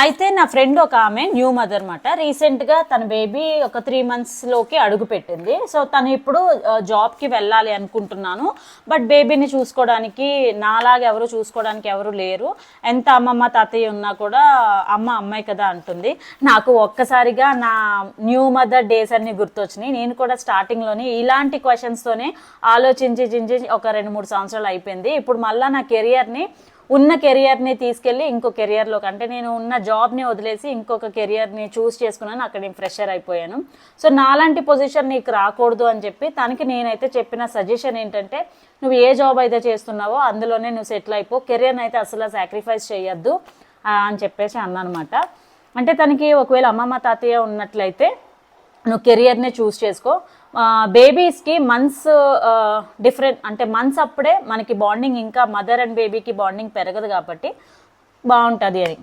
అయితే నా ఫ్రెండ్ ఒక ఆమె న్యూ మదర్ అనమాట రీసెంట్గా తన బేబీ ఒక త్రీ మంత్స్లోకి అడుగు పెట్టింది. సో తను ఇప్పుడు జాబ్కి వెళ్ళాలి అనుకుంటున్నాను. బట్ బేబీని చూసుకోవడానికి నాలాగా ఎవరు చూసుకోవడానికి ఎవరు లేరు. ఎంత అమ్మమ్మ తాతయ్య ఉన్నా కూడా అమ్మ అమ్మాయి కదా అంటుంది. నాకు ఒక్కసారిగా నా న్యూ మదర్ డేస్ అన్ని గుర్తొచ్చినాయి. నేను కూడా స్టార్టింగ్లోనే ఇలాంటి క్వశ్చన్స్తోనే ఆలోచించి చించి ఒక రెండు మూడు సంవత్సరాలు అయిపోయింది. ఇప్పుడు మళ్ళీ నా కెరియర్ని ఉన్న కెరియర్ని తీసుకెళ్ళి ఇంకో కెరియర్లోకి అంటే నేను ఉన్న జాబ్ని వదిలేసి ఇంకొక కెరియర్ని చూస్ చేసుకున్నాను. అక్కడ నేను ఫ్రెషర్ అయిపోయాను. సో నాలాంటి పొజిషన్ నీకు రాకూడదు అని చెప్పి తనకి నేనైతే చెప్పిన సజెషన్ ఏంటంటే నువ్వు ఏ జాబ్ అయితే చేస్తున్నావో అందులోనే నువ్వు సెటిల్ అయిపో. కెరియర్ని అయితే అసలు సాక్రిఫైస్ చేయొద్దు అని చెప్పేసి అన్నమాట. అంటే తనకి ఒకవేళ అమ్మమ్మ తాతయ్య ఉన్నట్లయితే నువ్వు కెరియర్నే చూస్ చేసుకో. బేబీస్కి మంత్స్ డిఫరెంట్ అంటే మంత్స్ అప్పుడే మనకి బాండింగ్ ఇంకా మదర్ అండ్ బేబీకి బాండింగ్ పెరగదు కాబట్టి బాగుంటుంది అని